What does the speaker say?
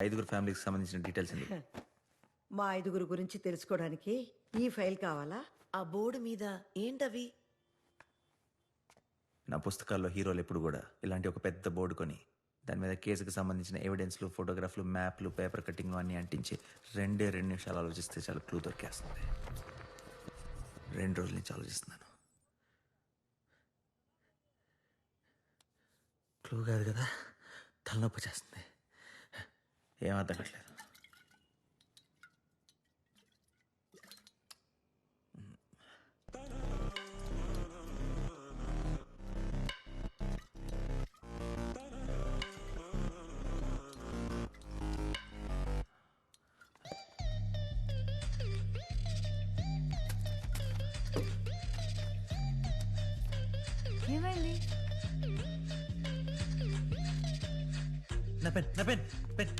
ఐదుగురు ఫ్యామిలీకి సంబంధించిన డీటెయిల్స్ అండి. మా ఐదుగురు గురించి తెలుసుకోవడానికి ఈ ఫైల్ కావాలా? ఆ బోర్డు మీద ఏంటవి? నా పుస్తకాల్లో హీరోలు ఎప్పుడు కూడా ఇలాంటి ఒక పెద్ద బోర్డు కొని దాని మీద కేసుకు సంబంధించిన ఎవిడెన్స్లు ఫోటోగ్రాఫ్లు మ్యాప్లు పేపర్ కటింగ్ అన్ని అంటించి రెండే రెండు నిమిషాలు ఆలోచిస్తే చాలా క్లూ దొరికేస్తుంది. రెండు రోజుల నుంచి ఆలోచిస్తున్నాను. క్లూ కాదు కదా తలనొప్పి చేస్తుంది ఏం అర్థం కావట్లేదు. ఏమైంది? నా పెన్ నా పెన్ పెన్.